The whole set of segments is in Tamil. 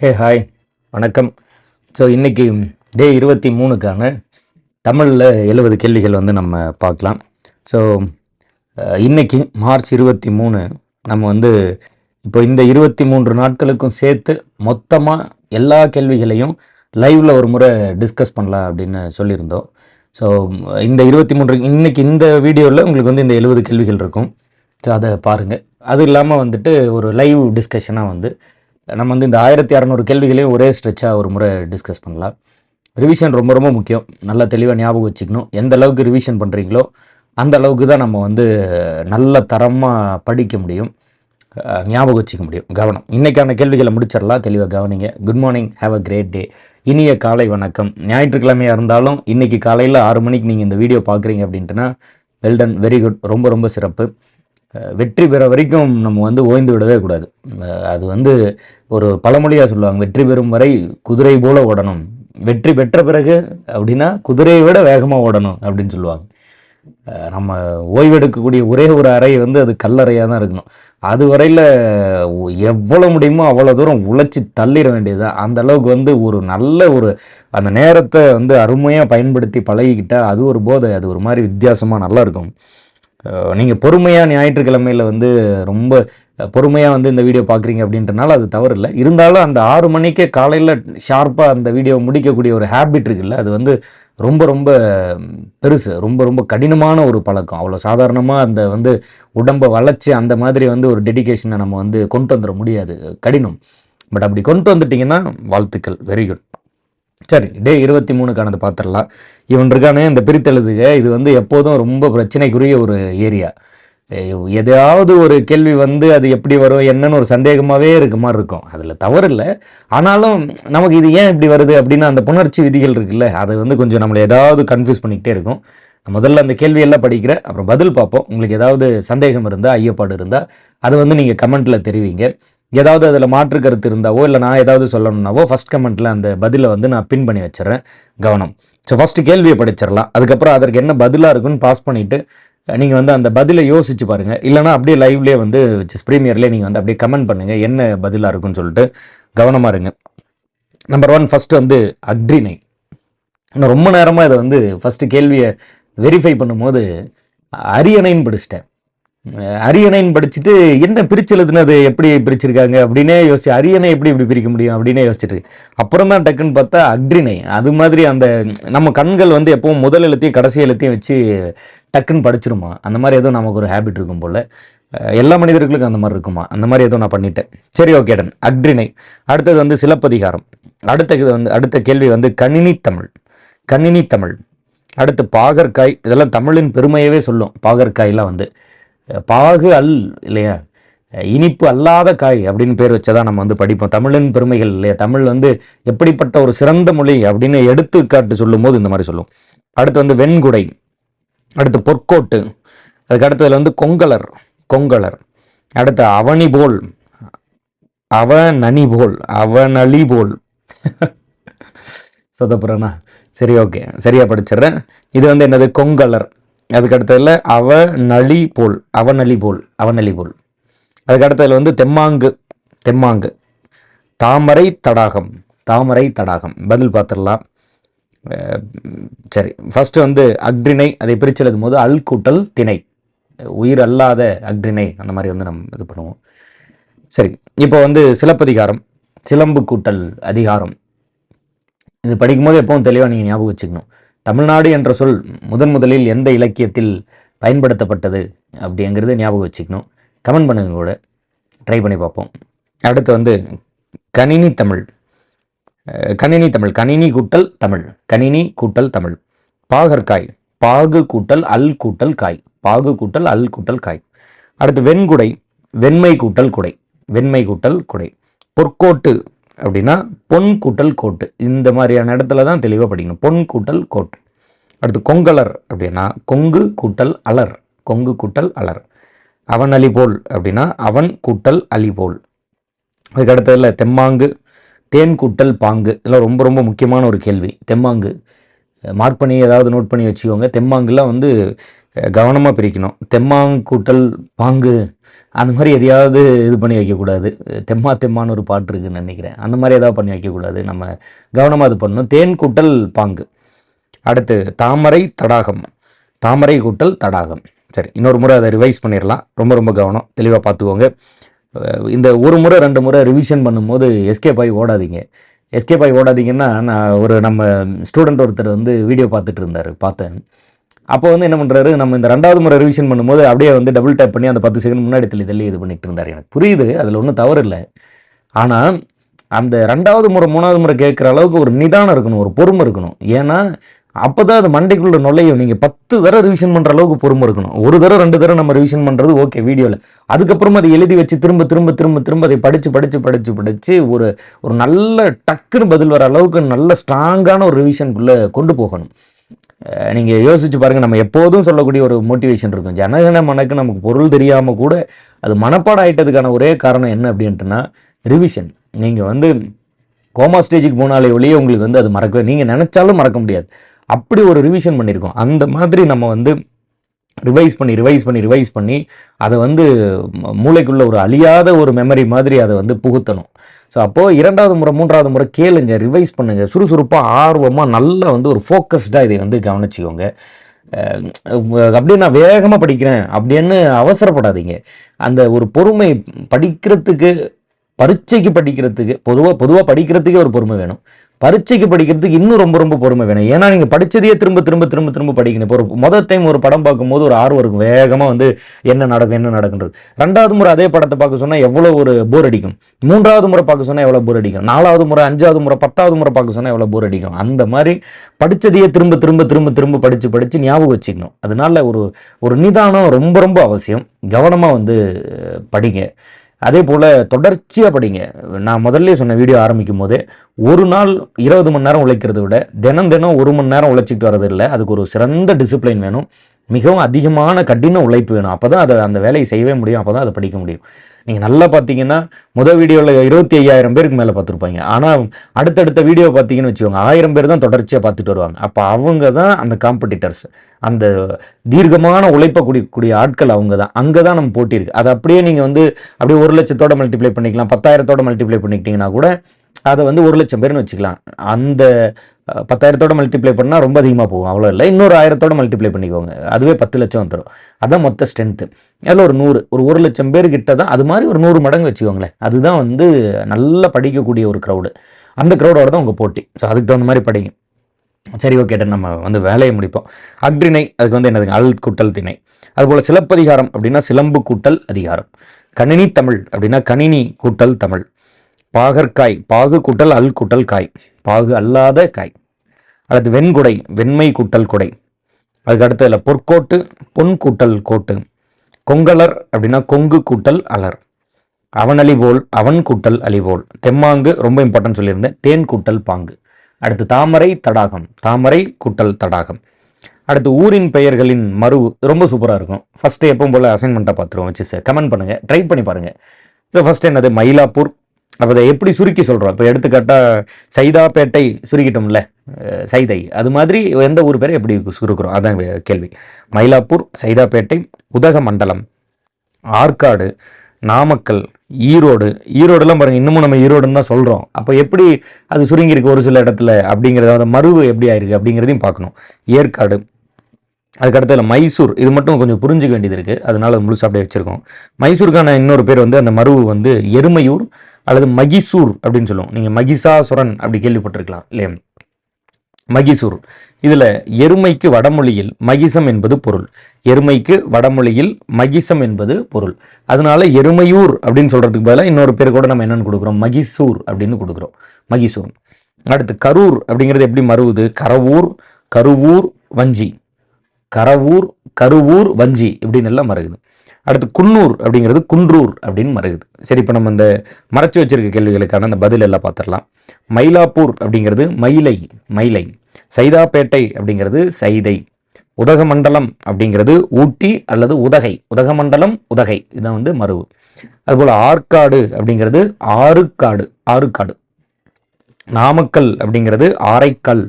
ஹே ஹாய் வணக்கம். ஸோ இன்றைக்கி டே இருபத்தி மூணுக்கான தமிழில் எழுபது கேள்விகள் வந்து நம்ம பார்க்கலாம். ஸோ இன்றைக்கி மார்ச் இருபத்தி மூணு நம்ம வந்து இப்போ இந்த இருபத்தி மூன்று நாட்களுக்கும் சேர்த்து மொத்தமாக எல்லா கேள்விகளையும் லைவில் ஒரு முறை டிஸ்கஸ் பண்ணலாம் அப்படின்னு சொல்லியிருந்தோம். ஸோ இந்த இருபத்தி மூன்று இன்றைக்கி இந்த வீடியோவில் உங்களுக்கு வந்து இந்த எழுபது கேள்விகள் இருக்கும். ஸோ அதை பாருங்கள் அது இல்லாமல் வந்துட்டு ஒரு லைவ் டிஸ்கஷனாக வந்து நம்ம வந்து இந்த ஆயிரத்தி அறநூறு கேள்விகளையும் ஒரே ஸ்ட்ரெச்சாக ஒரு முறை டிஸ்கஸ் பண்ணலாம். ரிவிஷன் ரொம்ப ரொம்ப முக்கியம். நல்லா தெளிவாக ஞாபகம் வச்சுக்கணும். எந்த அளவுக்கு ரிவிஷன் பண்ணுறீங்களோ அந்த அளவுக்கு தான் நம்ம வந்து நல்ல தரமாக படிக்க முடியும். ஞாபகம் வச்சுக்க முடியும். கவனம். இன்றைக்கான கேள்விகளை முடிச்சிடலாம். தெளிவாக கவனிங்க. Good morning have a great day இனிய காலை வணக்கம். ஞாயிற்றுக்கிழமையாக இருந்தாலும் இன்றைக்கி காலையில் ஆறு மணிக்கு நீங்கள் இந்த வீடியோ பார்க்குறீங்க அப்படின்ட்டுனா வெல்டன் வெரி குட் ரொம்ப ரொம்ப சிறப்பு. வெற்றி பெற வரைக்கும் நம்ம வந்து ஓய்ந்து விடவே கூடாது. அது வந்து ஒரு பழமொழியாக சொல்லுவாங்க வெற்றி பெறும் வரை குதிரை போல ஓடணும். வெற்றி பெற்ற பிறகு அப்படின்னா குதிரையை விட வேகமாக ஓடணும் அப்படின்னு சொல்லுவாங்க. நம்ம ஓய்வெடுக்கக்கூடிய ஒரே ஒரு அறை வந்து அது கல்லறையாக தான் இருக்கணும். அது வரையில் எவ்வளோ முடியுமோ அவ்வளோ தூரம் உழைச்சி தள்ளிட வேண்டியது அந்த அளவுக்கு வந்து ஒரு நல்ல ஒரு அந்த நேரத்தை வந்து அருமையாக பயன்படுத்தி பழகிக்கிட்டால் அது ஒரு போதை அது ஒரு மாதிரி வித்தியாசமாக நல்லாயிருக்கும் நீங்கள் பொறுமையாக ஞாயிற்றுக்கிழமையில் வந்து ரொம்ப பொறுமையாக வந்து இந்த வீடியோ பார்க்குறீங்க அப்படின்றனால அது தவறு இல்லை இருந்தாலும் அந்த ஆறு மணிக்கே காலையில் ஷார்ப்பாக அந்த வீடியோ முடிக்கக்கூடிய ஒரு ஹேபிட் இருக்குல்ல அது வந்து ரொம்ப ரொம்ப பெருசு. ரொம்ப ரொம்ப கடினமான ஒரு பழக்கம். அவ்வளோ சாதாரணமாக அந்த வந்து உடம்பை வளைச்சி அந்த மாதிரி வந்து ஒரு டெடிகேஷனை நம்ம வந்து கொண்டு வந்துட முடியாது. கடினம். பட் அப்படி கொண்டு வந்துட்டிங்கன்னா வாழ்த்துக்கள். வெரி குட் சரி டே இருபத்தி மூணுக்கானது பார்த்துடலாம் இவன் இருக்கானே இந்த பிரித்தெழுதுக இது வந்து எப்போதும் ரொம்ப பிரச்சனைக்குரிய ஒரு ஏரியா. எதையாவது ஒரு கேள்வி வந்து அது எப்படி வரும் என்னன்னு ஒரு சந்தேகமாகவே இருக்க மாதிரி இருக்கும். அதில் தவறு இல்லை ஆனாலும் நமக்கு இது ஏன் இப்படி வருது அப்படின்னு அந்த புணர்ச்சி விதிகள் இருக்குல்ல அது வந்து கொஞ்சம் நம்மளை ஏதாவது கன்ஃபியூஸ் பண்ணிக்கிட்டே இருக்கும். முதல்ல அந்த கேள்வியெல்லாம் படிக்கிறேன். அப்புறம் பதில் பார்ப்போம். உங்களுக்கு ஏதாவது சந்தேகம் இருந்தால் ஐயப்பாடு இருந்தால் அதை வந்து நீங்கள் கமெண்ட்டில் தெரிவிங்க. ஏதாவது அதில் மாற்று கருத்து இருந்தாவோ இல்லை நான் ஏதாவது சொல்லணுன்னாவோ ஃபஸ்ட் கமெண்ட்டில் அந்த பதிலை வந்து நான் பின் பண்ணி வச்சிடறேன். கவனம். ஸோ ஃபஸ்ட்டு கேள்வியை படிச்சிடலாம். அதுக்கப்புறம் அதற்கு என்ன பதிலாக இருக்குன்னு பாஸ் பண்ணிவிட்டு நீங்கள் வந்து அந்த பதிலை யோசிச்சு பாருங்கள் இல்லைனா அப்படியே லைவ்லேயே வந்து ப்ரீமியர்லேயே நீங்கள் வந்து அப்படியே கமெண்ட் பண்ணுங்கள் என்ன பதிலாக இருக்குன்னு சொல்லிட்டு கவனமாக இருங்க. நம்பர் ஒன் ஃபஸ்ட்டு வந்து அக்ரிணை. நான் ரொம்ப நேரமாக இதை வந்து ஃபஸ்ட்டு கேள்வியை வெரிஃபை பண்ணும்போது அரியணைன்னு படிச்சிட்டேன். அரியணைன்னு படிச்சுட்டு என்ன பிரிச்சு எழுதுனது எப்படி பிரிச்சிருக்காங்க அப்படின்னே யோசிச்சு அரியணை எப்படி இப்படி பிரிக்க முடியும் அப்படின்னே யோசிச்சுட்டு அப்புறமா அப்புறம் தான் டக்குன்னு பார்த்தா அக்ரிணை. அது மாதிரி அந்த நம்ம கண்கள் வந்து எப்பவும் முதல் எழுத்தையும் கடைசி எழுத்தையும் வச்சு டக்குன்னு படிச்சிருமா. அந்த மாதிரி ஏதோ நமக்கு ஒரு ஹேபிட் இருக்கும் போல். எல்லா மனிதர்களுக்கும் அந்த மாதிரி இருக்குமா. அந்த மாதிரி ஏதோ நான் பண்ணிட்டேன். சரி ஓகே டன் அக்ரிணை. அடுத்தது வந்து சிலப்பதிகாரம். அடுத்த வந்து அடுத்த கேள்வி வந்து கணினி தமிழ். கணினி தமிழ். அடுத்து பாகற்காய். இதெல்லாம் தமிழின் பெருமையவே சொல்லும். பாகற்காயெல்லாம் வந்து பாகு அல் இல்லையா? இனிப்பு அல்லாத காய் அப்படின்னு பேர் வச்சதா நம்ம வந்து படிப்போம். தமிழின் பெருமைகள் இல்லையா? தமிழ் வந்து எப்படிப்பட்ட ஒரு சிறந்த மொழி அப்படின்னு எடுத்துக்காட்டு சொல்லும்போது இந்த மாதிரி சொல்லும் அடுத்து வந்து வெண்குடை அடுத்து பொற்கோட்டு அதுக்கு அடுத்ததுல வந்து கொங்கலர் கொங்கலர். அடுத்து அவனி போல் அவனணி போல் அவனளி போல். சொதப்புறேண்ணா சரி ஓகே சரியா படிச்சிடுறேன். இது வந்து என்னது? கொங்கலர். அதுக்கு அடுத்ததுல அவ நளி போல் அவநளி போல் அவநளி போல். அதுக்கு அடுத்ததுல வந்து தெம்மாங்கு தெம்மாங்கு. தாமரை தடாகம் தாமரை தடாகம். பதில் பார்த்துடலாம். சரி ஃபஸ்ட்டு வந்து அக்ரிணை அதை பிரித்து எழுதும் போது அல் கூட்டல் திணை. உயிர் அல்லாத அக்ரிணை அந்த மாதிரி வந்து நம்ம இது பண்ணுவோம். சரி இப்போ வந்து சிலப்பதிகாரம் சிலம்பு கூட்டல் அதிகாரம். இது படிக்கும்போது எப்பவும் தெளிவாக நீங்கள் ஞாபகம் வச்சுக்கணும். தமிழ்நாடு என்ற சொல் முதன் முதலில் எந்த இலக்கியத்தில் பயன்படுத்தப்பட்டது அப்படிங்கிறது ஞாபகம் வச்சுக்கணும். கமெண்ட் பண்ணுங்க கூட. ட்ரை பண்ணி பார்ப்போம். அடுத்து வந்து கணினி தமிழ். கணினி தமிழ். கணினி கூட்டல் தமிழ். கணினி கூட்டல் தமிழ். பாகற்காய். பாகு கூட்டல் அல் கூட்டல் காய். பாகு கூட்டல் அல் கூட்டல் காய். அடுத்து வெண்குடை. வெண்மை கூட்டல் குடை. வெண்மை கூட்டல் குடை. பொற்கோட்டு அப்படின்னா பொன் கூட்டல் கோட்டு. இந்த மாதிரியான இடத்துல தான் தெளிவாக படிக்கணும். பொன் கூட்டல் கோட்டு. அடுத்து கொங்கலர் அப்படின்னா கொங்கு கூட்டல் அலர் கொங்கு கூட்டல் அலர். அவன் அலிபோல் அப்படின்னா அவன் கூட்டல் அலிபோல் அதுக்கடுத்ததில் தெம்மாங்கு தேன் கூட்டல் பாங்கு. இதெல்லாம் ரொம்ப ரொம்ப முக்கியமான ஒரு கேள்வி. தெம்மாங்கு. மார்க் பண்ணி ஏதாவது நோட் பண்ணி வச்சுக்கோங்க. தெம்மாங்குலாம் வந்து கவனமாக பிரிக்கணும். தெம்மாங் கூட்டல் பாங்கு. அந்த மாதிரி எதையாவது இது பண்ணி வைக்கக்கூடாது. தெம்மா தெம்மான்னு ஒரு பாட்டு இருக்குதுன்னு நினைக்கிறேன். அந்த மாதிரி ஏதாவது பண்ணி வைக்கக்கூடாது. நம்ம கவனமாக இது பண்ணணும். தேன் கூட்டல் பாங்கு. அடுத்து தாமரை தடாகம். தாமரை கூட்டல் தடாகம். சரி இன்னொரு முறை அதை ரிவைஸ் பண்ணிடலாம். ரொம்ப ரொம்ப கவனம். தெளிவாக பார்த்துக்கோங்க. இந்த ஒரு முறை ரெண்டு முறை ரிவிஷன் பண்ணும்போது எஸ்கேப் ஆகி ஓடாதீங்க. எஸ்கேப் ஆகி ஓடாதீங்கன்னா நான் ஒரு நம்ம ஸ்டூடெண்ட் ஒருத்தர் வந்து வீடியோ பார்த்துட்டு இருந்தார் பார்த்தேன். அப்போ வந்து என்ன பண்ணுறாரு நம்ம இந்த ரெண்டாவது முறை ரிவிஷன் பண்ணும்போது அப்படியே வந்து டபுள் டேப் பண்ணி அந்த பத்து செகண்ட் முன்னாடி தள்ளி தள்ளி இது பண்ணிட்டு இருந்தார். எனக்கு புரியுது அதில் ஒன்றும் தவறு இல்லை. ஆனால் அந்த ரெண்டாவது முறை மூணாவது முறை கேட்குற அளவுக்கு ஒரு நிதானம் இருக்கணும் ஒரு பொறுமை இருக்கணும். ஏன்னா அப்போ தான் அது மண்டைக்குள்ளே நுழையும். நீங்கள் பத்து தடவை ரிவிஷன் பண்ணுற அளவுக்கு பொறுமை இருக்கணும். ஒரு தடவை ரெண்டு தடவை நம்ம ரிவிஷன் பண்ணுறது ஓகே வீடியோவில் அதுக்கப்புறமா அதை எழுதி வச்சு திரும்ப திரும்ப திரும்ப திரும்ப அதை படித்து படித்து படித்து படித்து ஒரு ஒரு நல்ல டக்குன்னு பதில் வர அளவுக்கு நல்ல ஸ்ட்ராங்கான ஒரு ரிவிஷனுக்குள்ளே கொண்டு போகணும். நீங்கள் யோசிச்சு பாருங்கள் நம்ம எப்போதும் சொல்லக்கூடிய ஒரு மோட்டிவேஷன் இருக்கும். ஜனகன மனக்கு நமக்கு பொருள் தெரியாமல் கூட அது மனப்பாடம் ஆயிட்டதுக்கான ஒரே காரணம் என்ன அப்படின்ட்டுனா ரிவிஷன் நீங்கள் வந்து கோமா ஸ்டேஜுக்கு போனாலே ஒழிய உங்களுக்கு வந்து அது மறக்கவே நீங்கள் நினச்சாலும் மறக்க முடியாது. அப்படி ஒரு ரிவிஷன் பண்ணியிருக்கோம் அந்த மாதிரி நம்ம வந்து ரிவைஸ் பண்ணி ரிவைஸ் பண்ணி ரிவைஸ் பண்ணி அதை வந்து மூளைக்குள்ளே மூளைக்குள்ள ஒரு அழியாத ஒரு மெமரி மாதிரி அதை வந்து புகுத்தணும். ஸோ அப்போது இரண்டாவது முறை மூன்றாவது முறை கேளுங்க ரிவைஸ் பண்ணுங்க. சுறுசுறுப்பாக ஆர்வமாக நல்லா வந்து ஒரு ஃபோக்கஸ்டாக இதை வந்து கவனிச்சிக்கோங்க. அப்படியே நான் வேகமாக படிக்கிறேன் அப்படின்னு அவசரப்படாதீங்க. அந்த ஒரு பொறுமை படிக்கிறதுக்கு பரீட்சைக்கு படிக்கிறதுக்கு பொதுவாக பொதுவாக படிக்கிறதுக்கே ஒரு பொறுமை வேணும். பரீட்சைக்கு படிக்கிறதுக்கு இன்னும் ரொம்ப ரொம்ப பொறுமை வேணும். ஏன்னா நீங்கள் படிச்சதையே திரும்ப திரும்ப திரும்ப திரும்ப படிக்கணும். இப்போ ஒரு முதல் டைம் ஒரு படம் பார்க்கும்போது ஒரு ஆர்வம் இருக்கும். வேகமாக வந்து என்ன நடக்கும் என்ன நடக்குன்றது. ரெண்டாவது முறை அதே படத்தை பார்க்க சொன்னால் எவ்வளோ ஒரு போர் அடிக்கும். மூன்றாவது முறை பார்க்க சொன்னால் எவ்வளோ போர் அடிக்கும். நாலாவது முறை அஞ்சாவது முறை பத்தாவது முறை பார்க்க சொன்னால் எவ்வளோ போர் அடிக்கும். அந்த மாதிரி படித்ததையே திரும்ப திரும்ப திரும்ப திரும்ப படித்து படித்து ஞாபகம் வச்சுக்கணும். அதனால ஒரு ஒரு நிதானம் ரொம்ப ரொம்ப அவசியம். கவனமாக வந்து படிங்க. அதே போல் தொடர்ச்சியாக படிங்க. நான் முதல்ல சொன்ன வீடியோ ஆரம்பிக்கும் போது ஒரு நாள் இருபது மணி நேரம் உழைக்கிறத விட தினம் தினம் ஒரு மணி நேரம் உழைச்சிட்டு வர்றது இல்லை. அதுக்கு ஒரு சிறந்த டிசிப்ளின் வேணும். மிகவும் அதிகமான கடின உழைப்பு வேணும். அப்போ தான் அதை அந்த வேலையை செய்யவே முடியும். அப்போ தான் அதை படிக்க முடியும். நீங்கள் நல்லா பார்த்தீங்கன்னா முதல் வீடியோவில் இருபத்தி ஐயாயிரம் பேருக்கு மேலே பார்த்துருப்பாங்க. ஆனால் அடுத்தடுத்த வீடியோ பார்த்தீங்கன்னு வச்சுக்கோங்க ஆயிரம் பேர் தான் தொடர்ச்சியாக பார்த்துட்டு வருவாங்க. அப்போ அவங்க தான் அந்த காம்படிட்டர்ஸ் அந்த தீர்க்கமான உழைப்பை கூடிய ஆட்கள் அவங்க தான். அங்கே தான் நம்ம போட்டி இருக்குது அதை அப்படியே நீங்கள் வந்து அப்படியே ஒரு லட்சத்தோட மல்டிப்ளை பண்ணிக்கலாம். பத்தாயிரத்தோட மல்டிப்ளை பண்ணிக்கிட்டிங்கன்னா கூட அதை வந்து ஒரு லட்சம் பேர்னு வச்சுக்கலாம். அந்த பத்தாயிரத்தோட மல்டிப்ளை பண்ணால் ரொம்ப அதிகமாக போகும். அவ்வளோ இல்லை. இன்னொரு ஆயிரத்தோட மல்டிப்ளை பண்ணிக்கோங்க. அதுவே பத்து லட்சம் வந்துடும் அதான் மொத்த ஸ்ட்ரென்த்து அதில் ஒரு நூறு ஒரு ஒரு லட்சம் பேர் கிட்ட தான் அது மாதிரி ஒரு நூறு மடங்கு வச்சுக்கோங்களேன். அதுதான் வந்து நல்லா படிக்கக்கூடிய ஒரு க்ரௌடு அந்த க்ரௌடோட தான் உங்கள் போட்டி. ஸோ அதுக்கு தகுந்த மாதிரி படிங்க. சரி ஓகே நம்ம வந்து வேலையை முடிப்போம். அக்ரிணை அதுக்கு வந்து என்னதுங்க? அல் கூட்டல் திணை. அதுபோல் சிலப்பதிகாரம் அப்படின்னா சிலம்பு கூட்டல் அதிகாரம். கணினி தமிழ் அப்படின்னா கணினி கூட்டல் தமிழ். பாகற்காய் பாகு கூட்டல் அல் கூட்டல் காய். பாகு அல்லாத காய். அடுத்து வெண்குடை வெண்மை கூட்டல் குடை. அதுக்கு அடுத்ததுல பொற்கோட்டு பொன் கூட்டல் கோட்டு. கொங்கலர் அப்படின்னா கொங்கு கூட்டல் அலர். அவன் அலிபோல் அவன் கூட்டல் அலிபோல் தெம்மாங்கு ரொம்ப இம்பார்ட்டன்ட் சொல்லியிருந்தேன். தேன் கூட்டல் பாங்கு. அடுத்து தாமரை தடாகம். தாமரை கூட்டல் தடாகம். அடுத்து ஊரின் பெயர்களின் மறு ரொம்ப சூப்பராக இருக்கும். ஃபஸ்ட்டு எப்பவும் போல் அசைன்மெண்ட்டாக பார்த்துருவோம். வச்சு சார் கமெண்ட் பண்ணுங்கள் ட்ரை பண்ணி பாருங்கள் ஸோ ஃபஸ்ட்டு என்னது? மயிலாப்பூர் அப்போ அதை எப்படி சுருக்கி சொல்கிறோம் இப்போ எடுத்துக்காட்டால் சைதாப்பேட்டை சுருக்கிட்டோம்ல சைதை. அது மாதிரி எந்த ஊர் பேரை எப்படி சுருக்கிறோம்? அதான் கேள்வி. மயிலாப்பூர் சைதாப்பேட்டை உதகமண்டலம் ஆற்காடு நாமக்கல் ஈரோடு. ஈரோடுலாம் பாருங்கள் இன்னமும் நம்ம ஈரோடுன்னு தான் சொல்கிறோம் அப்போ எப்படி அது சுருங்கியிருக்கு ஒரு சில இடத்துல? அப்படிங்கிறத அந்த மருவு எப்படி ஆயிருக்கு அப்படிங்கிறதையும் பார்க்கணும். ஏற்காடு. அதுக்கடுத்தது மைசூர். இது மட்டும் கொஞ்சம் புரிஞ்சுக்க வேண்டியது இருக்குது அதனால் முழுசா அப்படியே வச்சுருக்கோம். மைசூருக்கான இன்னொரு பேர் வந்து அந்த மருவு வந்து எருமையூர் அல்லது மகிசூர் அப்படின்னு சொல்லுவோம். நீங்கள் மகிஷாசுரன் அப்படி கேள்விப்பட்டிருக்கலாம் இல்லையா? மகிசூர். இதில் எருமைக்கு வடமொழியில் மகிசம் என்பது பொருள். எருமைக்கு வடமொழியில் மகிசம் என்பது பொருள். அதனால எருமையூர் அப்படின்னு சொல்கிறதுக்கு பதிலாக இன்னொரு பேர் கூட நம்ம என்னென்னு கொடுக்குறோம். மகிசூர் அப்படின்னு கொடுக்குறோம். மகிசூர். அடுத்து கரூர் அப்படிங்கிறது எப்படி மறுவுது கரவூர் கருவூர் வஞ்சி. கரவூர் கருவூர் வஞ்சி இப்படின்னு எல்லாம் மருகுது. அடுத்து குன்னூர் அப்படிங்கிறது குன்றூர் அப்படின்னு மருகுது சரி இப்போ நம்ம இந்த மறைச்சு வச்சிருக்க கேள்விகளுக்கான அந்த பதில் எல்லாம் பார்த்துடலாம் மயிலாப்பூர் அப்படிங்கிறது மயிலை மயிலை. சைதாப்பேட்டை அப்படிங்கிறது சைதை. உதகமண்டலம் அப்படிங்கிறது ஊட்டி அல்லது உதகை. உதகமண்டலம் உதகை. இதான் வந்து மருவு. அதுபோல் ஆற்காடு அப்படிங்கிறது ஆறுக்காடு ஆறுக்காடு. நாமக்கல் அப்படிங்கிறது ஆரைக்கல்.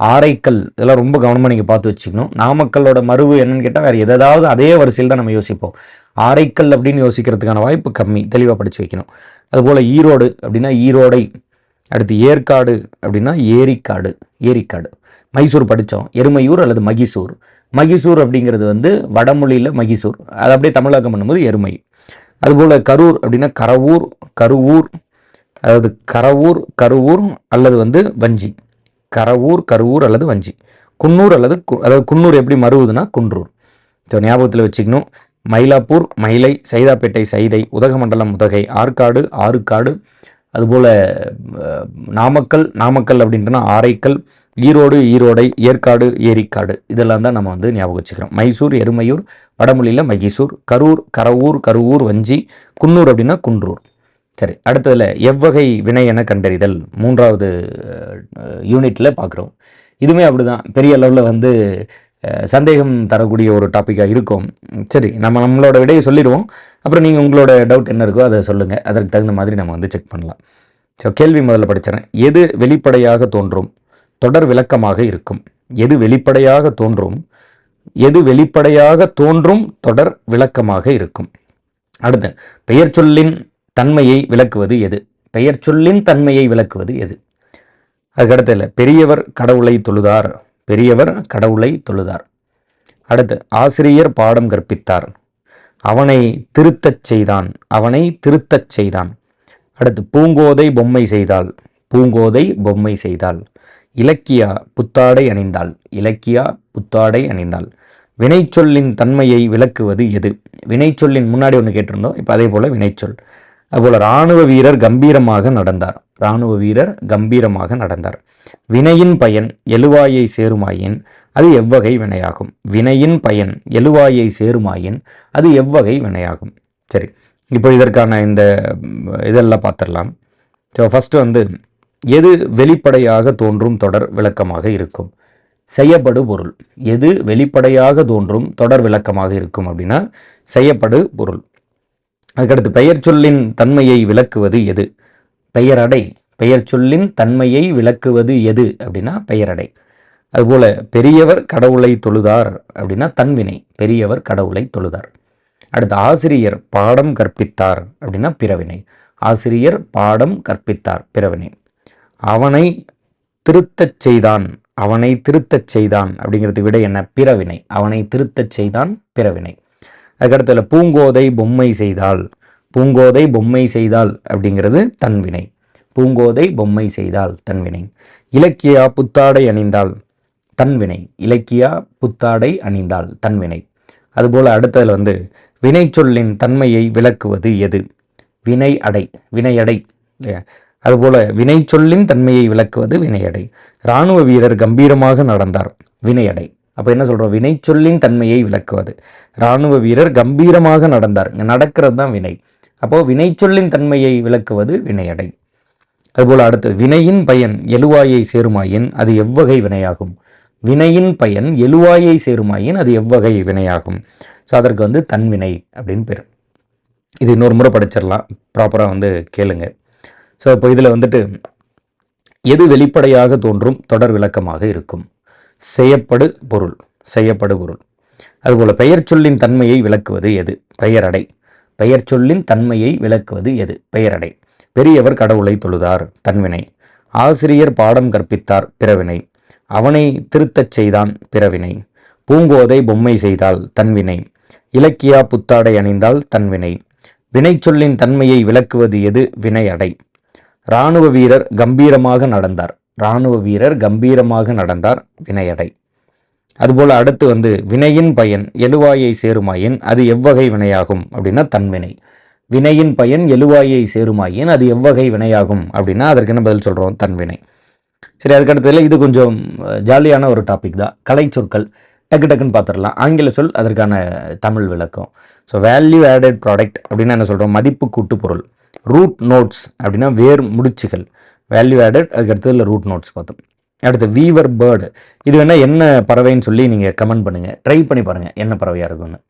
ஆரைக்கல் இதெல்லாம் ரொம்ப கவனமாக நீங்கள் பார்த்து வச்சுக்கணும். நாமக்கல்லோட மருவு என்னன்னு கேட்டால் வேறு எதாவது அதே வரிசையில் தான் நம்ம யோசிப்போம். ஆரைக்கல் அப்படின்னு யோசிக்கிறதுக்கான வாய்ப்பு கம்மி தெளிவாக படித்து வைக்கணும். அதுபோல் ஈரோடு அப்படின்னா ஈரோடை அடுத்து ஏற்காடு அப்படின்னா ஏரிக்காடு ஏரிக்காடு. மைசூர் படித்தோம் எருமையூர் அல்லது மகிசூர். மகிசூர் அப்படிங்கிறது வந்து வடமொழியில் மகிசூர். அதை அப்படியே தமிழாக்கம் பண்ணும்போது எருமை. அதுபோல் கரூர் அப்படின்னா கரவூர் கருவூர் அதாவது கரவூர் கருவூர் அல்லது வந்து வஞ்சி. கரவூர் கருவூர் அல்லது வஞ்சி. குன்னூர் அல்லது கு- அதாவது குன்னூர் எப்படி மறுவுதுன்னா குன்றூர். ஸோ ஞாபகத்தில் வச்சுக்கணும். மயிலாப்பூர் மயிலை சைதாப்பேட்டை சைதை உதகமண்டலம் உதகை ஆற்காடு ஆறுக்காடு அதுபோல் நாமக்கல் நாமக்கல் அப்படின்றனா ஆரைக்கல் ஈரோடு ஈரோடை ஏற்காடு ஏரிக்காடு. இதெல்லாம் தான் நம்ம வந்து ஞாபகம் வச்சுக்கிறோம். மைசூர் எருமையூர் வடமொழியில் மைசூர் கரூர் கரவூர் கருவூர் வஞ்சி குன்னூர் அப்படின்னா குன்றூர். சரி அடுத்ததில் எவ்வகை வினை என கண்டறிதல் மூன்றாவது யூனிட்டில் பார்க்குறோம் இதுவுமே அப்படிதான். பெரிய அளவில் வந்து சந்தேகம் தரக்கூடிய ஒரு டாப்பிக்காக இருக்கும். சரி நம்ம நம்மளோட விடையை சொல்லிடுவோம். அப்புறம் நீங்கள் உங்களோட டவுட் என்ன இருக்கோ அதை சொல்லுங்கள் அதற்கு தகுந்த மாதிரி நம்ம வந்து செக் பண்ணலாம். ஸோ கேள்வி முதல்ல படிச்சிடறேன் எது வெளிப்படையாக தோன்றும்? தொடர் விளக்கமாக இருக்கும். எது வெளிப்படையாக தோன்றும்? எது வெளிப்படையாக தோன்றும்? தொடர் விளக்கமாக இருக்கும். அடுத்து பெயர் சொல்லின் தன்மையை விளக்குவது எது? பெயர் சொல்லின் தன்மையை விளக்குவது எது? அதுக்கடுத்துல பெரியவர் கடவுளை தொழுதார். பெரியவர் கடவுளை தொழுதார். அடுத்து ஆசிரியர் பாடம் கற்பித்தார். அவனை திருத்தச் செய்தான். அவனை திருத்தச் செய்தான். அடுத்து பூங்கோதை பொம்மை செய்தாள். பூங்கோதை பொம்மை செய்தாள். இலக்கியா புத்தாடை அணிந்தாள். இலக்கியா புத்தாடை அணிந்தாள். வினைச்சொல்லின் தன்மையை விளக்குவது எது? வினைச்சொல்லின் முன்னாடி ஒன்று கேட்டிருந்தோம். இப்போ அதே போல் வினைச்சொல். அதுபோல் இராணுவ வீரர் கம்பீரமாக நடந்தார். இராணுவ வீரர் கம்பீரமாக நடந்தார். வினையின் பயன் எழுவாயை சேருமாயின் அது எவ்வகை வினையாகும். வினையின் பயன் எழுவாயை சேருமாயின் அது எவ்வகை வினையாகும். சரி இப்போ இதற்கான இந்த இதெல்லாம் பார்த்துடலாம். ஸோ ஃபஸ்ட்டு வந்து எது வெளிப்படையாக தோன்றும் தொடர் விளக்கமாக இருக்கும்? செய்யப்படு பொருள். எது வெளிப்படையாக தோன்றும் தொடர் விளக்கமாக இருக்கும் அப்படின்னா செய்யப்படு பொருள். அதுக்கடுத்து பெயர் சொல்லின் தன்மையை விளக்குவது எது? பெயரடை பெயர் சொல்லின் தன்மையை விளக்குவது எது? அப்படின்னா பெயரடை அதுபோல பெரியவர் கடவுளை தொழுதார் அப்படின்னா தன்வினை பெரியவர் கடவுளை தொழுதார். அடுத்து ஆசிரியர் பாடம் கற்பித்தார் அப்படின்னா பிறவினை. ஆசிரியர் பாடம் கற்பித்தார் பிறவினை. அவனை திருத்தச் செய்தான். அவனை திருத்தச் செய்தான் அப்படிங்கிறது விட என்ன? பிறவினை. அவனை திருத்தச் செய்தான் பிறவினை. அதுக்கடுத்துல பூங்கோதை பொம்மை செய்தால் பூங்கோதை பொம்மை செய்தால் அப்படிங்கிறது தன்வினை. பூங்கோதை பொம்மை செய்தால் தன்வினை. இலக்கியா புத்தாடை அணிந்தால் தன்வினை. இலக்கியா புத்தாடை அணிந்தால் தன்வினை. அதுபோல் அடுத்ததில் வந்து வினைச்சொல்லின் தன்மையை விளக்குவது எது? வினை அடை வினையடை இல்லையா? அதுபோல் வினைச்சொல்லின் தன்மையை விளக்குவது வினையடை இராணுவ வீரர் கம்பீரமாக நடந்தார். வினையடை அப்போ என்ன சொல்கிறோம் வினைச்சொல்லின் தன்மையை விளக்குவது. இராணுவ வீரர் கம்பீரமாக நடந்தார். இங்கே நடக்கிறது தான் வினை அப்போது வினைச்சொல்லின் தன்மையை விளக்குவது வினையடை. அதுபோல் அடுத்தது வினையின் பயன் எழுவாயை சேருமாயின் அது எவ்வகை வினையாகும். வினையின் பயன் எழுவாயை சேருமாயின் அது எவ்வகை வினையாகும். ஸோ அதற்கு வந்து தன்வினை அப்படின்னு பேர். இது இன்னொரு முறை படிச்சிடலாம். ப்ராப்பராக வந்து கேளுங்க. ஸோ இப்போ இதில் வந்துட்டு எது வெளிப்படையாக தோன்றும் தொடர் விளக்கமாக இருக்கும். செய்யப்படு பொருள் செய்யப்படு பொருள் அதுபோல் பெயர் சொல்லின் தன்மையை விளக்குவது எது? பெயரடை. பெயர் சொல்லின் தன்மையை விளக்குவது எது? பெயரடை. பெரியவர் கடவுளை தொழுதார் தன்வினை. ஆசிரியர் பாடம் கற்பித்தார் பிறவினை. அவனை திருத்தச் செய்தான் பிறவினை. பூங்கோதை பொம்மை செய்தால் தன்வினை. இலக்கியா புத்தாடை அணிந்தால் தன்வினை. வினைச்சொல்லின் தன்மையை விளக்குவது எது? வினையடை. இராணுவ வீரர் கம்பீரமாக நடந்தார். இராணுவ வீரர் கம்பீரமாக நடந்தார் வினையடை. அதுபோல் அடுத்து வந்து வினையின் பயன் எழுவாயை சேருமாயின் அது எவ்வகை வினையாகும்? அப்படின்னா தன்வினை. வினையின் பயன் எழுவாயை சேருமாயின் அது எவ்வகை வினையாகும்? அப்படின்னா அதற்கு என்ன பதில் சொல்கிறோம் தன்வினை. சரி அதுக்கடுத்ததில் இது கொஞ்சம் ஜாலியான ஒரு டாபிக் தான். கலை சொற்கள். டக்கு டக்குன்னு பார்த்துடலாம் ஆங்கில சொல் அதற்கான தமிழ் விளக்கம். ஸோ வேல்யூ ஆடட் ப்ராடக்ட் அப்படின்னா என்ன சொல்கிறோம் மதிப்பு கூட்டு பொருள். ரூட் நோட்ஸ் அப்படின்னா வேர் முடிச்சுகள். வேல்யூ ஆடட் அதுக்கு இல்லை ரூட் நோட்ஸ் பார்த்தோம். அடுத்து வீவர் பேர்டு இது வேணால் என்ன பறவைன்னு சொல்லி நீங்கள் கமெண்ட் பண்ணுங்கள் ட்ரை பண்ணி பாருங்கள் என்ன பறவையாக இருக்கும்னு.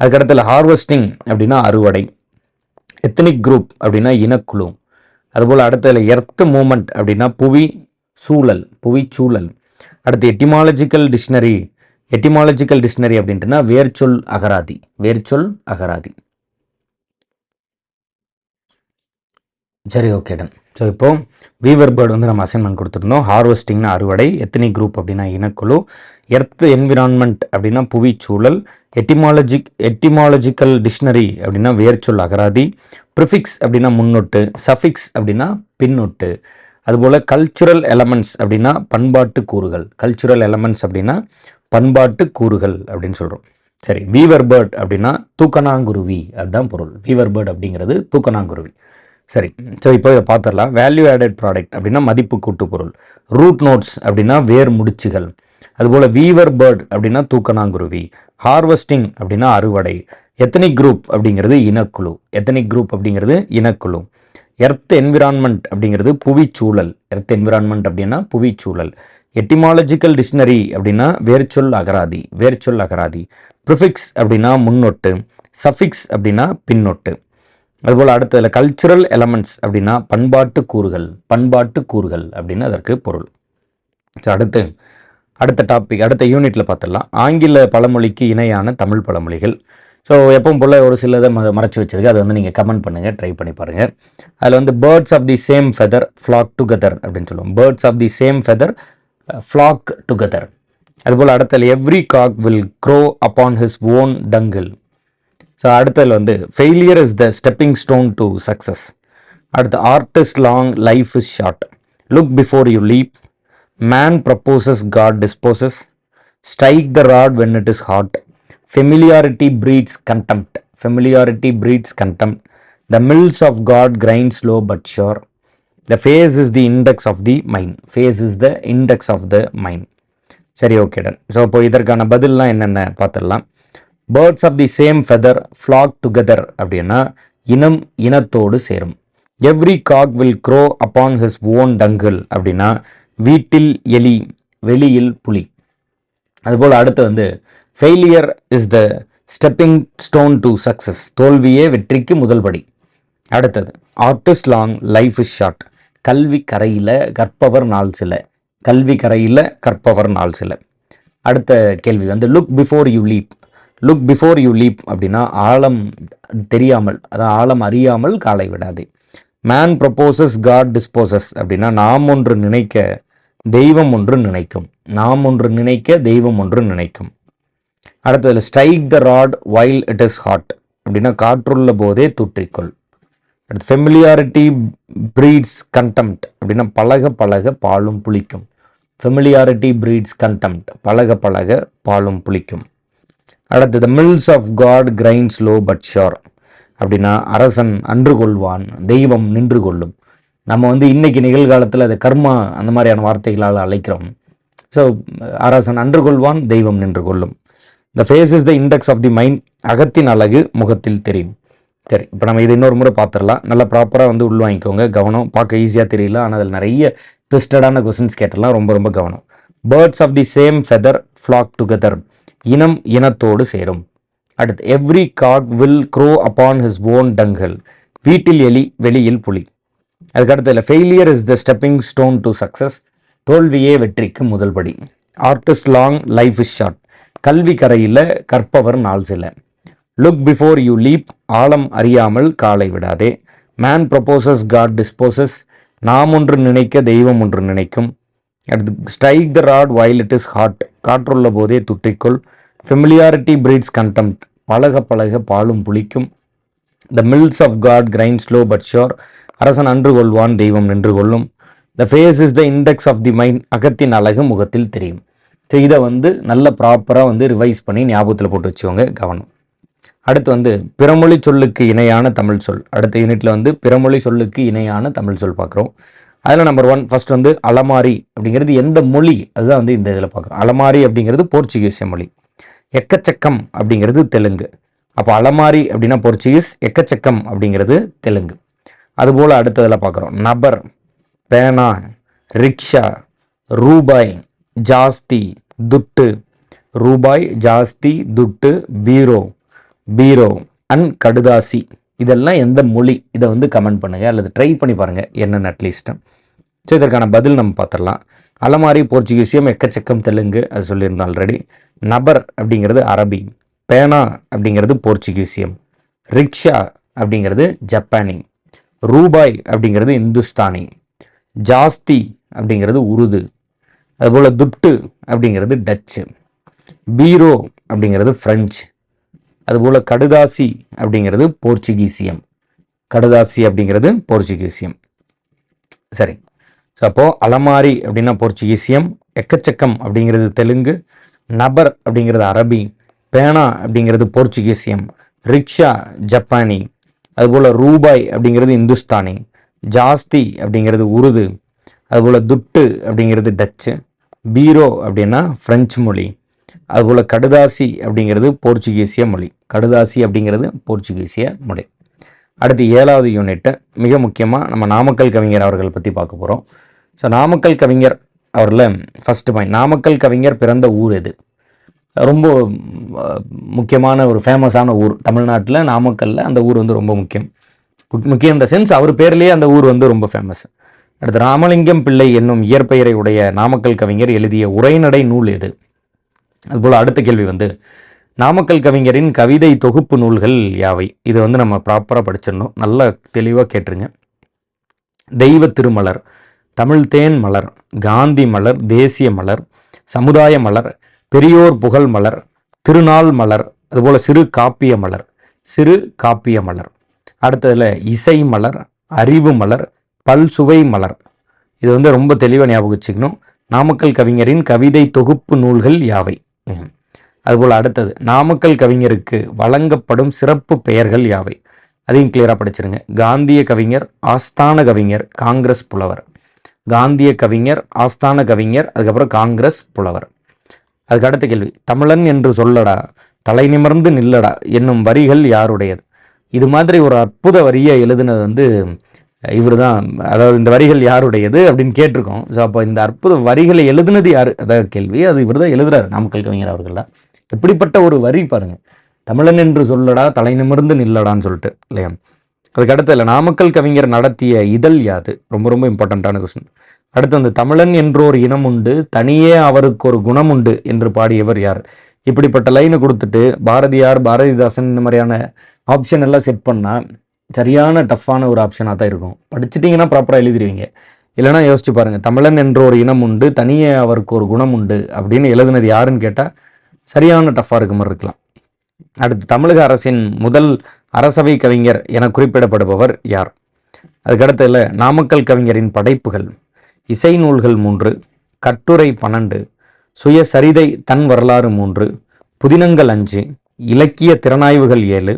அதுக்கடுத்துல ஹார்வெஸ்டிங் அப்படின்னா அறுவடை. எத்தனிக் குரூப் அப்படின்னா இனக்குழு. அதுபோல் அடுத்ததில் எர்த் மூமெண்ட் அப்படின்னா புவி சூழல் புவி சூழல். அடுத்து எட்டிமாலஜிக்கல் டிக்ஷனரி எட்டிமாலஜிக்கல் டிக்ஷனரி அப்படின்ட்டுனா வேர்ச்சொல் அகராதி. வேர்ச்சொல் அகராதி. சரி ஓகே டன் ஸோ இப்போது வீவர் பேர்டு வந்து நம்ம அசைன்மெண்ட் கொடுத்துருந்தோம் ஹார்வெஸ்டிங்னா அறுவடை எத்தனை குரூப் அப்படின்னா இனக்குழு எர்த் என்விரான்மெண்ட் அப்படின்னா புவிச்சூழல் எட்டிமாலஜிக் எட்டிமாலஜிக்கல் டிக்ஷனரி அப்படின்னா வேர்ச்சொல் அகராதி ப்ரிஃபிக்ஸ் அப்படின்னா முன்னொட்டு சஃபிக்ஸ் அப்படின்னா பின்னொட்டு அதுபோல் கல்ச்சுரல் எலமெண்ட்ஸ் அப்படின்னா பண்பாட்டு கூறுகள். கல்ச்சுரல் எலமெண்ட்ஸ் அப்படின்னா பண்பாட்டு கூறுகள் அப்படின்னு சொல்கிறோம் சரி வீவர் பேர்ட் அப்படின்னா தூக்கணாங்குருவி அதுதான் பொருள். வீவர் பேர்ட் அப்படிங்கிறது தூக்கணாங்குருவி. சரி. ஸோ இப்போ இதை பார்த்துடலாம். வேல்யூ ஆடட் ப்ராடக்ட் அப்படின்னா மதிப்பு கூட்டுப்பொருள். ரூட் நோட்ஸ் அப்படின்னா வேர் முடிச்சுகள். அதுபோல் வீவர் பேர்ட் அப்படின்னா தூக்கணாங்குருவி. ஹார்வெஸ்டிங் அப்படின்னா அறுவடை. எத்தனிக் குரூப் அப்படிங்கிறது இனக்குழு. எத்தனிக் குரூப் அப்படிங்கிறது இனக்குழு. எர்த் என்விரான்மெண்ட் அப்படிங்கிறது புவிச்சூழல். எர்த் என்விரான்மெண்ட் அப்படின்னா புவிச்சூழல். எட்டிமாலஜிக்கல் டிக்ஷனரி அப்படின்னா வேர்ச்சொல் அகராதி. வேர்ச்சொல் அகராதி. ப்ரிஃபிக்ஸ் அப்படின்னா முன்னொட்டு. சஃபிக்ஸ் அப்படின்னா பின்னொட்டு. அதுபோல் அடுத்ததுல கல்ச்சுரல் எலமெண்ட்ஸ் அப்படின்னா பண்பாட்டு கூறுகள் பண்பாட்டு கூறுகள் அப்படின்னு அதற்கு பொருள். ஸோ அடுத்து அடுத்த டாபிக் அடுத்த யூனிட்டில் பார்த்துடலாம். ஆங்கில பழமொழிக்கு இணையான தமிழ் பழமொழிகள். ஸோ எப்பவும் போல் ஒரு சிலதை ம மறைச்சி வச்சுருக்கு. அதை வந்து நீங்கள் கமெண்ட் பண்ணுங்கள் ட்ரை பண்ணி பாருங்கள் அதில் வந்து birds of the same feather flock together அப்படின்னு சொல்லுவோம். Birds of the same feather flag together அதுபோல் அடுத்தது every cock will crow upon his own dunghill so அடுத்தது வந்து failure is the stepping stone to success அடுத்து art is long life is short look before you leap man proposes God disposes strike the rod when it is hot familiarity breeds contempt familiarity breeds contempt the mills of God grind slow but sure the face is the index of the mind face is the index of the mind சரி ஓகே டன் ஸோ இப்போ இதற்கான பதில்லாம் என்னென்ன பார்த்துடலாம். Birds of the same feather flock together அப்படின்னா இனம் இனத்தோடு சேரும். Every cock will crow upon his own dunghill அப்படின்னா வீட்டில் எலி வெளியில் புலி. அதுபோல் அடுத்து வந்து failure is the stepping stone to success தோல்வியே வெற்றிக்கு முதல் படி. அடுத்தது art is long life is short கல்வி கரையில் கற்பவர் நாள் சில. கல்வி கரையில் கற்பவர் நாள் சில. அடுத்த கேள்வி வந்து look before you leap look before you leap அப்படின்னா ஆழம் தெரியாமல் அதான் ஆழம் அறியாமல் காலை விடாதே. மேன் ப்ரொப்போசஸ் காட் டிஸ்போசஸ் அப்படின்னா நாம் ஒன்று நினைக்க தெய்வம் ஒன்று நினைக்கும். நாம் ஒன்று நினைக்க தெய்வம் ஒன்று நினைக்கும். அடுத்தது strike the rod while it is hot அப்படின்னா காற்றுள்ள போதே தூற்றிக்கொள். அடுத்து ஃபெமிலியாரிட்டி ப்ரீட்ஸ் கண்டெம்ட் அப்படின்னா பழக பழக பாலும் புளிக்கும். ஃபெமிலியாரிட்டி ப்ரீட்ஸ் கண்டெம்ட் பழக பழக பாலும் புளிக்கும். அடுத்தது mills of God grind slow but sure அப்படின்னா அரசன் அன்று கொள்வான் தெய்வம் நின்று கொள்ளும். நம்ம வந்து இன்னைக்கு நிகழ்காலத்தில் அதை கர்மா அந்த மாதிரியான வார்த்தைகளால் அழைக்கிறோம். ஸோ அரசன் அன்று கொள்வான் தெய்வம் நின்று கொள்ளும். The face is the index of the mind அகத்தின் அழகு முகத்தில் தெரியும். சரி இப்போ நம்ம இது இன்னொரு முறை பார்த்துடலாம். நல்லா ப்ராப்பராக வந்து உள்வாங்கிக்கோங்க. கவனம். பார்க்க ஈஸியாக தெரியல. ஆனால் அதில் நிறைய ட்விஸ்டடான கொஸ்டின்ஸ் கேட்டலாம். ரொம்ப ரொம்ப கவனம். Birds of the same feather flock together இனம் இனத்தோடு சேரும். அடுத்து every cock will crow upon his own dunghill வீட்டில் எலி வெளியில் புலி. அதுக்கு அடுத்ததுல failure is the stepping stone to success தோல்வியே வெற்றிக்கு முதல் படி. Art is long life is short கல்வி கரையில் கற்பவர் நாள் சில. லுக் பிஃபோர் யூ லீப் ஆழம் அறியாமல் காலை விடாதே. மேன் ப்ரொபோசஸ் காட் டிஸ்போசஸ் நாம் ஒன்று நினைக்க தெய்வம் ஒன்று நினைக்கும். அடுத்து strike the rod while it is hot காற்றுள்ள போதே துட்டிக்கொள். ஃபெமிலியாரிட்டி பிரீட்ஸ் கண்டெம்ட் பழக பழக பாலும் புளிக்கும். The mills of God grind slow but sure அரசன் அன்று கொள்வான் தெய்வம் நின்று கொள்ளும். The face is the index of the mind அகத்தின் அழகு முகத்தில் தெரியும். ஸோ இதை வந்து நல்ல ப்ராப்பராக வந்து ரிவைஸ் பண்ணி ஞாபகத்தில் போட்டு வச்சுக்கோங்க கவனம். அடுத்து வந்து பிறமொழி சொல்லுக்கு இணையான தமிழ் சொல். அடுத்த யூனிட்டில் வந்து பிறமொழி சொல்லுக்கு இணையான தமிழ் சொல் பார்க்குறோம். அதில் நம்பர் ஒன் ஃபஸ்ட் வந்து அலமாரி அப்படிங்கிறது எந்த மொழி? அதுதான் வந்து இந்த இதில் பார்க்குறோம். அலமாரி அப்படிங்கிறது போர்ச்சுகீஸ் மொழி. எக்கச்சக்கம் அப்படிங்கிறது தெலுங்கு. அப்போ அலமாரி அப்படின்னா போர்ச்சுகீஸ் எக்கச்சக்கம் அப்படிங்கிறது தெலுங்கு. அதுபோல் அடுத்ததில் பார்க்குறோம். நபர் பேனா ரிக்ஷா ரூபாய் ஜாஸ்தி துட்டு. ரூபாய் ஜாஸ்தி துட்டு பீரோ. பீரோ அண்ட் கடுதாசி. இதெல்லாம் எந்த மொழி? இதை வந்து கமெண்ட் பண்ணுங்கள் அல்லது ட்ரை பண்ணி பாருங்கள் என்னென்ன அட்லீஸ்ட்டு ஸோ இதற்கான பதில் நம்ம பார்த்துடலாம். அலமாரி போர்ச்சுகீசியம் எக்கச்சக்கம் தெலுங்கு அது சொல்லியிருந்தோம் ஆல்ரெடி நபர் அப்படிங்கிறது அரபி பேனா அப்படிங்கிறது போர்ச்சுகீசியம் ரிக்ஷா அப்படிங்கிறது ஜப்பானி ரூபாய் அப்படிங்கிறது இந்துஸ்தானி ஜாஸ்தி அப்படிங்கிறது உருது அதுபோல் துட்டு அப்படிங்கிறது டச்சு பீரோ அப்படிங்கிறது ஃப்ரெஞ்சு அதுபோல் கடுதாசி அப்படிங்கிறது போர்ச்சுகீசியம். கடுதாசி அப்படிங்கிறது போர்ச்சுகீசியம். சரி. ஸோ அப்போது அலமாரி அப்படின்னா போர்ச்சுகீசியம் எக்கச்சக்கம் அப்படிங்கிறது தெலுங்கு நபர் அப்படிங்கிறது அரபி பேனா அப்படிங்கிறது போர்ச்சுகீசியம் ரிக்ஷா ஜப்பானி அதுபோல் ரூபாய் அப்படிங்கிறது இந்துஸ்தானி ஜாஸ்தி அப்படிங்கிறது உருது அதுபோல் துட்டு அப்படிங்கிறது டச்சு பீரோ அப்படின்னா ஃப்ரெஞ்சு மொழி அதுபோல் கடுதாசி அப்படிங்கிறது போர்ச்சுகீசிய மொழி. கடுதாசி அப்படிங்கிறது போர்ச்சுகீசிய மொழி. அடுத்து ஏழாவது யூனிட்டு மிக முக்கியமாக நம்ம நாமக்கல் கவிஞர் அவர்கள் பற்றி பார்க்க போகிறோம் ஸோ நாமக்கல் கவிஞர் அவரில் ஃபஸ்ட்டு பாயிண்ட் நாமக்கல் கவிஞர் பிறந்த ஊர் எது? ரொம்ப முக்கியமான ஒரு ஃபேமஸான ஊர். தமிழ்நாட்டில் நாமக்கல்ல அந்த ஊர் வந்து ரொம்ப முக்கியம். முக்கியம் இந்த சென்ஸ் அவர் பேர்லேயே அந்த ஊர் வந்து ரொம்ப ஃபேமஸ் அடுத்து ராமலிங்கம் பிள்ளை என்னும் இயற்பெயரை உடைய நாமக்கல் கவிஞர் எழுதிய உரைநடை நூல் எது? அதுபோல் அடுத்த கேள்வி வந்து நாமக்கல் கவிஞரின் கவிதை தொகுப்பு நூல்கள் யாவை? இது வந்து நம்ம ப்ராப்பராக படிச்சிடணும். நல்லா தெளிவாக கேட்டுருங்க. தெய்வ திருமலர் தமிழ்தேன் மலர் காந்தி மலர் தேசிய மலர் சமுதாய மலர் பெரியோர் புகழ் மலர் திருநாள் மலர் அதுபோல் சிறு காப்பிய மலர் சிறு காப்பிய மலர். அடுத்ததில் இசை மலர் அறிவு மலர் பல்சுவை மலர். இது வந்து ரொம்ப தெளிவாக ஞாபகம் வச்சுக்கணும். நாமக்கல் கவிஞரின் கவிதை தொகுப்பு நூல்கள் யாவை? அதுபோல் அடுத்தது நாமக்கல் கவிஞருக்கு வழங்கப்படும் சிறப்பு பெயர்கள் யாவை? அதையும் கிளியராக படிச்சிருங்க. காந்திய கவிஞர் ஆஸ்தான கவிஞர் காங்கிரஸ் புலவர். காந்திய கவிஞர் ஆஸ்தான கவிஞர் அதுக்கப்புறம் காங்கிரஸ் புலவர். அதுக்கு அடுத்த கேள்வி தமிழன் என்று சொல்லடா தலை நிமிர்ந்து நில்லடா என்னும் வரிகள் யாருடையது? இது மாதிரி ஒரு அற்புத வரியை எழுதுனது வந்து இவர் தான் அதாவது இந்த வரிகள் யாருடையது அப்படின்னு கேட்டிருக்கோம். ஸோ அப்போ இந்த அற்புத வரிகளை எழுதுனது யார்? அதாவது கேள்வி. அது இவர் தான் எழுதுறாரு நாமக்கல் கவிஞர் அவர்கள் தான் எப்படிப்பட்ட ஒரு வரி பாருங்க. தமிழன் என்று சொல்லடா தலை நிமிர்ந்து நில்லடான்னு சொல்லிட்டு இல்லையா? அதுக்கு இல்லை நாமக்கல் கவிஞர் நடத்திய இதழ் யாது? ரொம்ப ரொம்ப இம்பார்ட்டண்ட்டான கொஸ்டின் அடுத்து அந்த தமிழன் என்றோர் இனம் உண்டு தனியே அவருக்கு ஒரு குணம் உண்டு என்று பாடியவர் யார்? இப்படிப்பட்ட லைனை கொடுத்துட்டு பாரதியார் பாரதிதாசன் இந்த மாதிரியான ஆப்ஷன் எல்லாம் செட் பண்ணால் சரியான டஃப்பான ஒரு ஆப்ஷனாக தான் இருக்கும். படிச்சிட்டிங்கன்னா ப்ராப்பராக எழுதிடுவீங்க இல்லைன்னா யோசிச்சு பாருங்கள் தமிழன் என்ற ஒரு இனம் உண்டு தனியே அவருக்கு ஒரு குணம் உண்டு அப்படின்னு எழுதுனது யாருன்னு கேட்டால் சரியான டஃப்பாக இருக்க மாதிரி இருக்கலாம். அடுத்து தமிழக அரசின் முதல் அரசவை கவிஞர் என குறிப்பிடப்படுபவர் யார்? அதுக்கடுத்ததில் நாமக்கல் கவிஞரின் படைப்புகள். இசை நூல்கள் மூன்று கட்டுரை பன்னெண்டு சுயசரிதை தன் வரலாறு மூன்று புதினங்கள் அஞ்சு இலக்கிய திறனாய்வுகள் ஏழு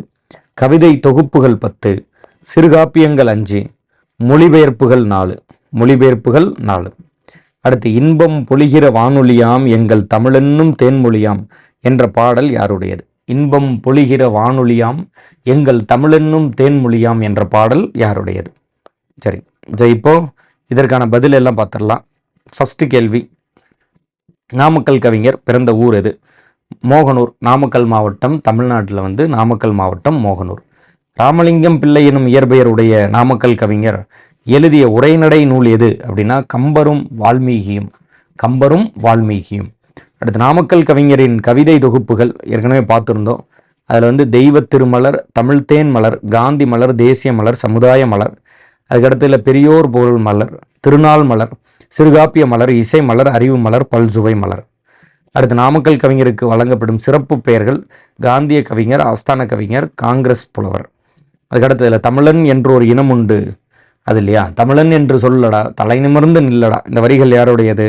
கவிதை தொகுப்புகள் பத்து சிறுகாப்பியங்கள் அஞ்சு மொழிபெயர்ப்புகள் நாலு மொழிபெயர்ப்புகள் நாலு. அடுத்து இன்பம் பொழிகிற வானொலியாம் எங்கள் தமிழென்னும் தேன்மொழியாம் என்ற பாடல் யாருடையது? இன்பம் பொழிகிற வானொலியாம் எங்கள் தமிழென்னும் தேன்மொழியாம் என்ற பாடல் யாருடையது? சரி சரி இப்போ இதற்கான பதில் எல்லாம் பார்த்துடலாம். ஃபஸ்ட்டு கேள்வி நாமக்கல் கவிஞர் பிறந்த ஊர் எது? மோகனூர் நாமக்கல் மாவட்டம் தமிழ்நாட்டில் வந்து நாமக்கல் மாவட்டம் மோகனூர். ராமலிங்கம் பிள்ளை எனும் இயற்பெயருடைய நாமக்கல் கவிஞர் எழுதிய உரைநடை நூல் எது அப்படின்னா கம்பரும் வால்மீகியும் கம்பரும் வால்மீகியும். அடுத்து நாமக்கல் கவிஞரின் கவிதை தொகுப்புகள் ஏற்கனவே பார்த்துருந்தோம். அதில் வந்து தெய்வ திருமலர் தமிழ்தேன் மலர் காந்தி மலர் தேசிய மலர் சமுதாய மலர் அதுக்கடுத்துல பெரியோர் பொருள் மலர் திருநாள் மலர் சிறுகாப்பிய மலர் இசை மலர் அறிவு மலர் பல்சுவை மலர். அடுத்து நாமக்கல் கவிஞருக்கு வழங்கப்படும் சிறப்பு பெயர்கள் காந்திய கவிஞர் ஆஸ்தான கவிஞர் காங்கிரஸ் புலவர். அதுக்கடுத்ததுல தமிழன் என்ற ஒரு இனம் உண்டு. அது இல்லையா? தமிழன் என்று சொல்லடா தலை நிமிர்ந்து நில்லடா. இந்த வரிகள் யாருடையது?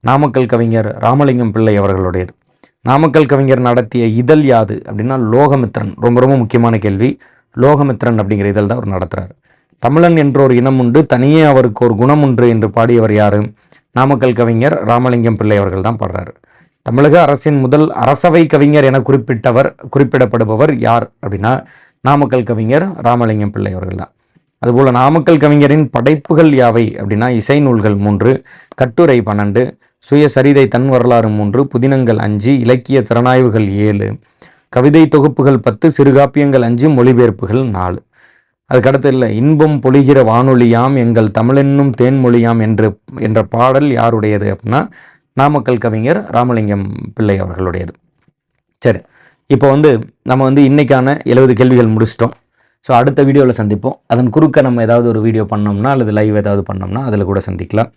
நாமக்கல் கவிஞர் ராமலிங்கம் பிள்ளை அவர்களுடையது. நாமக்கல் கவிஞர் நடத்திய இதழ் யாது அப்படின்னா லோகமித்ரன். ரொம்ப ரொம்ப முக்கியமான கேள்வி. லோகமித்ரன் அப்படிங்கிற இதழ் தான் அவர் நடத்துகிறார் தமிழன் என்ற ஒரு இனம் உண்டு. தனியே அவருக்கு ஒரு குணம் உண்டு என்று பாடியவர் யாரு? நாமக்கல் கவிஞர் ராமலிங்கம் பிள்ளை அவர்கள் தான் பாடுறாரு. தமிழக அரசின் முதல் அரசவை கவிஞர் என குறிப்பிட்டவர் குறிப்பிடப்படுபவர் யார் அப்படின்னா நாமக்கல் கவிஞர் ராமலிங்கம் பிள்ளை அவர்கள் தான் அதுபோல் நாமக்கல் கவிஞரின் படைப்புகள் யாவை அப்படின்னா இசை நூல்கள் மூன்று கட்டுரை பன்னெண்டு சுயசரிதை தன் வரலாறு மூன்று புதினங்கள் அஞ்சு இலக்கிய திறனாய்வுகள் ஏழு கவிதை தொகுப்புகள் பத்து சிறுகாப்பியங்கள் அஞ்சு மொழிபெயர்ப்புகள் நாலு. அதுக்கடுத்து இல்லை இன்பம் பொழிகிற வானொலியாம் எங்கள் தமிழென்னும் தேன்மொழியாம் என்று என்ற பாடல் யாருடையது அப்படின்னா நாமக்கல் கவிஞர் ராமலிங்கம் பிள்ளை அவர்களுடையது. சரி இப்போ வந்து நம்ம வந்து இன்றைக்கான எழுபது கேள்விகள் முடிச்சிட்டோம். ஸோ அடுத்த வீடியோவில் சந்திப்போம். அதன் குறுக்க நம்ம ஏதாவது ஒரு வீடியோ பண்ணோம்னா அல்லது லைவ் ஏதாவது பண்ணோம்னா அதில் கூட சந்திக்கலாம்.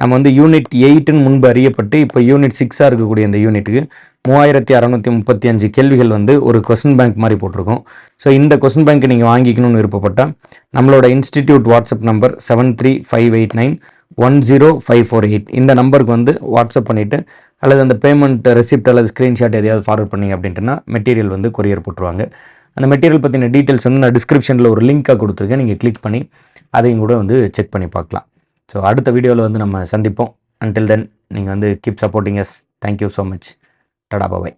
நம்ம வந்து யூனிட் எயிட்டுன்னு முன்பு அறியப்பட்டு இப்போ யூனிட் சிக்ஸாக இருக்கக்கூடிய இந்த யூனிட்டுக்கு மூவாயிரத்தி அறநூற்றி முப்பத்தி அஞ்சு கேள்விகள் வந்து ஒரு கொஸ்டின் பேங்க் மாதிரி போட்டிருக்கோம். ஸோ இந்த கொஸ்டின் பேங்க் நீங்கள் வாங்கிக்கணும்னு விருப்பப்பட்டால் நம்மளோட institute WhatsApp number seven three five eight nine one zero five four eight இந்த நம்பருக்கு வந்து வாட்ஸ்அப் பண்ணிவிட்டு அல்லது அந்த பேமெண்ட் ரெசிப்ட் அல்லது ஸ்க்ரீன்ஷாட் எதையாவது ஃபார்வர்ட் பண்ணிங்க அப்படின்ட்டுனா மெட்டீரியல் வந்து கொரியர் போட்டுருவாங்க. அந்த மெட்டீரியல் பற்றின டீட்டெயில்ஸ் வந்து நான் டிஸ்கிரிப்ஷனில் ஒரு லிங்க்காக கொடுத்துருக்கேன். நீங்கள் கிளிக் பண்ணி அதையும் கூட வந்து செக் பண்ணி பார்க்கலாம். ஸோ அடுத்த வீடியோவில் வந்து நம்ம சந்திப்போம். அன்டில் தென் நீங்கள் வந்து keep supporting yes thank you so much ta ta bye bye